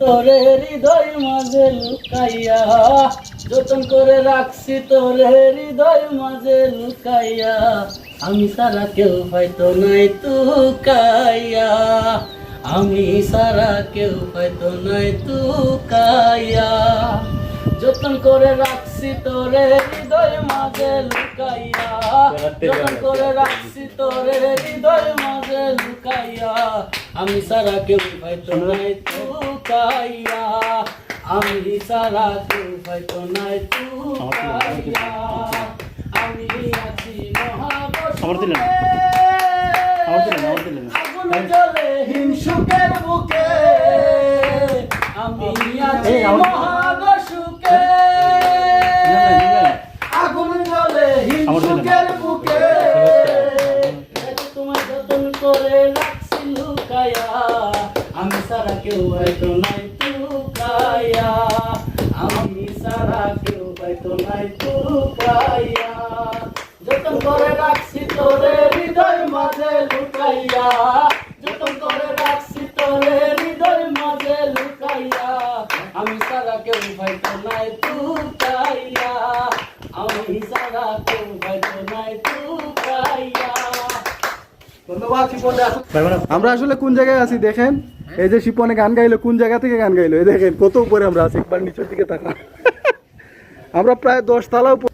তোরে হৃদয় মাঝে লুকাইয়া যতন করে রাখছি তোরে হৃদয় মাঝে লুকাইয়া আমি সারা কেউ হয়তো নাই তুকাইয়া আমি সারা কেউ হয়তো নাই তুকাইয়া। যতন করে রাখছি তোরে হৃদয় মাঝে লুকাইয়া যতন করে রাখছি তোরে হৃদয় মাঝে লুকাইয়া আমি সারা কেউ হয়তো নাই তুকাইয়া আমি সারা কেউ হয়তো নাই তুকাইয়া আমি আছি না। আগুন জ্বলে হিংসুকের বুকে। আমি আছি সুখে আগুন জ্বলে হিংসুকের বুকে। তোমার যতন করে লুকায়া আমি সারা কেউ হয়তো নাই তুকায়া আমি সারা কেউ হয়তো নাই তুকায়া যতন করে রাখছি তোরে হৃদয় মাঝে লুকাইয়া। যতন করে রাখছি তোরে হৃদয় মাঝে লুকাইয়া। আমি সারা কেউ হয়তো নাই তুকাইয়া আমি সারা কেউ হয়তো নাই শিপনে আসুন আমরা আসলে কোন জায়গায় আছি দেখেন? এই যে শিপনে গান গাইলো, কোন জায়গা থেকে গান গাইলো? এই দেখেন, কত উপরে আমরা আছি, একবার নিচের দিকে তাকা আমরা প্রায় দশ তলা উপর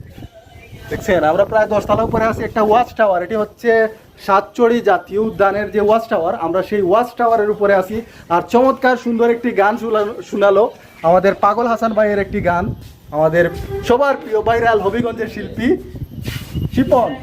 দেখছেন, আমরা প্রায় দশ তলা উপরে আছি, একটা ওয়াচ টাওয়ার। এটি হচ্ছে সাতচড়ি জাতীয় উদ্যানের যে ওয়াচ টাওয়ার, আমরা সেই ওয়াচ টাওয়ারের উপরে আছি। আর চমৎকার সুন্দর একটি গান শুনালো- আমাদের পাগল হাসান ভাইয়ের একটি গান, আমাদের সবার প্রিয় ভাইরাল হবিগঞ্জের শিল্পী শিপন।